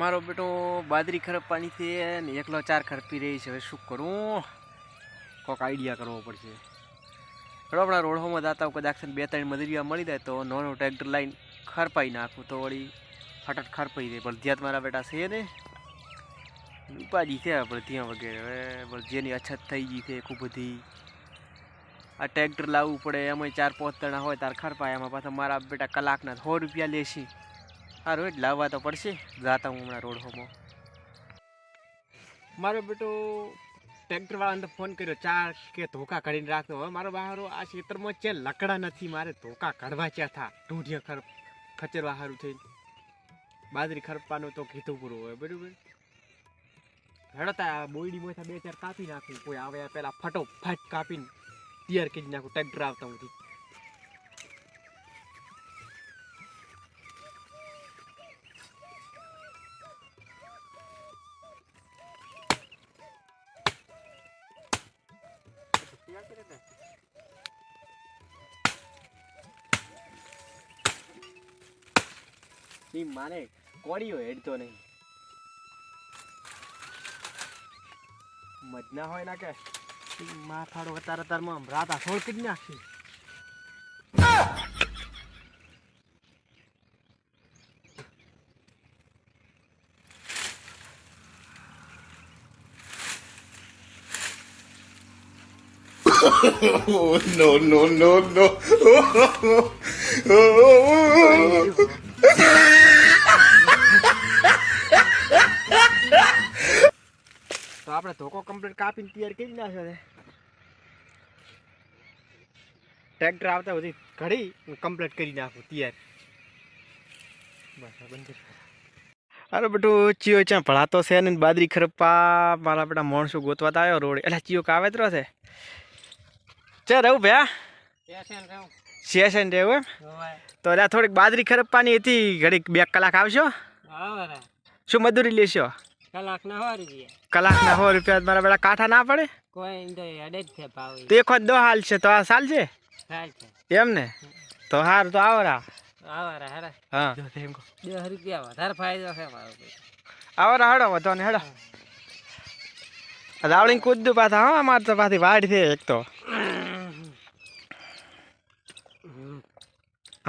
મારો બેટો બાદરી ખરપવાની છે ને એકલો ચાર ખરપી રહી છે. હવે શું કરું? કોઈક આઈડિયા કરવો પડશે. હવે આપણા રોડમાં જતા કદાચ બે ત્રણ મજૂરિયા મળી જાય તો નોનો ટ્રેક્ટર લાઈન ખરપાઈ નાખું તો વળી ફટાટ ખરપાઈ જાય. ભળધિયાત મારા બેટા છે ને ઉપાજી છે બળધિયા વગેરે. હવે બળધિયાની અછત થઈ ગઈ છે ખૂબ બધી. આ ટ્રેક્ટર લાવવું પડે એમાં ચાર પાંચ જણા હોય, તાર ખરપાય. એમાં પાછા મારા બેટા કલાકના સો રૂપિયા લેશી. સારું રોડ લાવવા તો પડશે. જાતા હું હમણાં રોડ હોમો. મારો બેટો ટ્રેક્ટર વાળાને તો ફોન કર્યો, ચાર કે ધોકા કાઢીને રાખતો હવે મારો બહારો આ ખેતરમાં છે, લકડા નથી, મારે ધોકા કાઢવા ચ્યા થા. ઢૂંઢિયા ખર, ખચરવા સારું થઈને. બાજરી ખરપવાનું તો કીધું પૂરું હોય, બરાબર? હેડતા બોયડીમાંથી બે ચાર કાપી નાખું. કોઈ આવે પહેલાં ફટોફટ કાપીને તૈયાર કરી નાખું, ટ્રેક્ટર આવતા હું ઈ મારે કોડીઓ હેડતો નહીં. મજના હોય ના કે. માથાડો અતાર અતારમાં રાત આસોળ કીધ નાખશે. Oh, no, no, no, no. તો આપણે ધોકો કમ્પ્લીટ કાપીને તૈયાર કરી નાખ્યો છે ટ્રેક્ટર આવતા બધી ઘડી કમ્પ્લીટ કરી નાખું તૈયાર બસ બંધ કરી. અરે બેટું ચિયો ત્યાં ભળાતો છે ને બાદરી ખરપા મારા બેટા માણસો ગોતવા તો આવ્યો રોડ એટલે ચિયો કાવેતરો છે ચે રહું ભ્યા સેશન રહેવું. એમ? તો એટલે થોડીક બાદરી ખરપવાની હતી ઘડીક બે કલાક આવશો શું મજૂરી લેશો? કલાક ના સો રૂપિયા મારા બેટા કાંઠા ના પડે? તો છે તો એક વખત દો હાલ છે તો આ સાલ છે? એમ ને? તો સારું તો આવો રા આવા હેડે વધો ને હેડો રાવળી કૂદતું પાછા હા અમારે તો પાછી વાડ છે એક તો.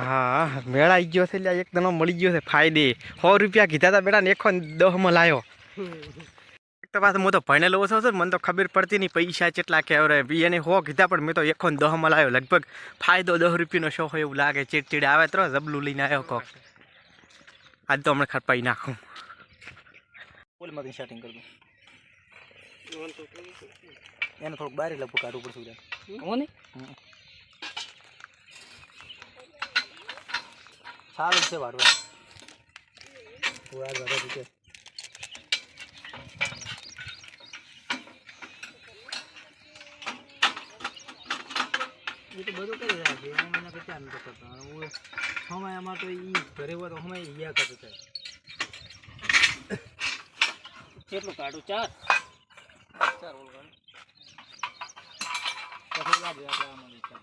હા મેળાઈ ગયો છે એટલે એક દનો મળી ગયો છે ફાયદે. સો રૂપિયા કીધા હતા બેટા ને એકો દહમાં લાયો. એક તો પાછું હું તો ભણેલો ઓછો છું ને મને તો ખબર પડતી નહીં પૈસા કેટલા કે હવે. એને હો કીધા પણ મેં તો એકો દહ દહમાં લાવ્યો લગભગ ફાયદો દહ રૂપિયાનો શો હોય એવું લાગે. ચીડચીડ આવે તો જબલું લઈને આવ્યો કોક. આજ તો હમણાં ખરપાઈ નાખું. પોલમાંથી સેટિંગ કરી દઉં એને થોડુંક બારી લગભગ કાઢવું પડશે બધા. હું ને સારું છે વાળવા વાળ વાળવા છે એ તો બધું કરી રહ્યા છે એમાં મને કઈ ચાર નથી કરતો હું સમય આમાં તો ઈ ઘરે હોય તો સમય ઈયા કરતો થાય કેટલું કાઢું ચાર ચાર ઓલ ગાડી પછી યાદ રહે આપણે આમાં વિચાર